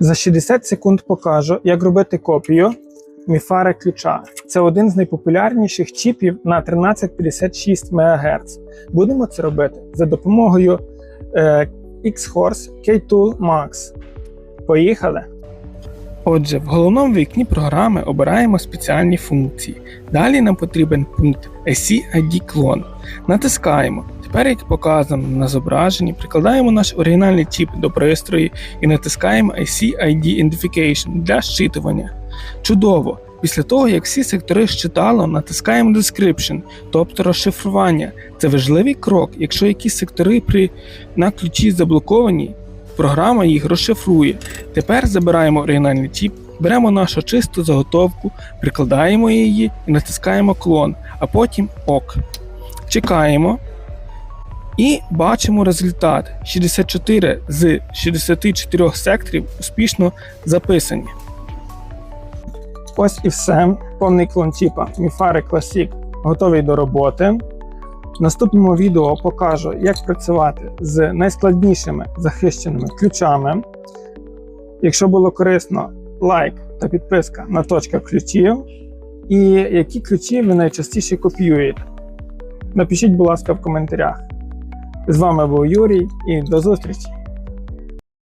За 60 секунд покажу, як робити копію міфари ключа. Це один з найпопулярніших чіпів на 1356 МГц. Будемо це робити за допомогою е, X-Horse K-Tool Max. Поїхали! Отже, в головному вікні програми обираємо спеціальні функції. Далі нам потрібен пункт SC-ID Clone. Натискаємо. Тепер, як показано на зображенні, прикладаємо наш оригінальний чіп до пристрою і натискаємо IC-ID Identification для щитування. Чудово! Після того, як всі сектори щитало, натискаємо Description, тобто розшифрування. Це важливий крок, якщо якісь сектори при на ключі заблоковані, програма їх розшифрує. Тепер забираємо оригінальний чіп, беремо нашу чисту заготовку, прикладаємо її і натискаємо клон, а потім ОК. Чекаємо. І бачимо результат: 64 з 64 секторів успішно записані. Ось і все. Повний клон чіпа Mifare Classic готовий до роботи. В наступному відео покажу, як працювати з найскладнішими захищеними ключами. Якщо було корисно, лайк та підписка на точка ключів. І які ключі ви найчастіше копіюєте. Напишіть, будь ласка, в коментарях. З вами був Юрій і до зустрічі!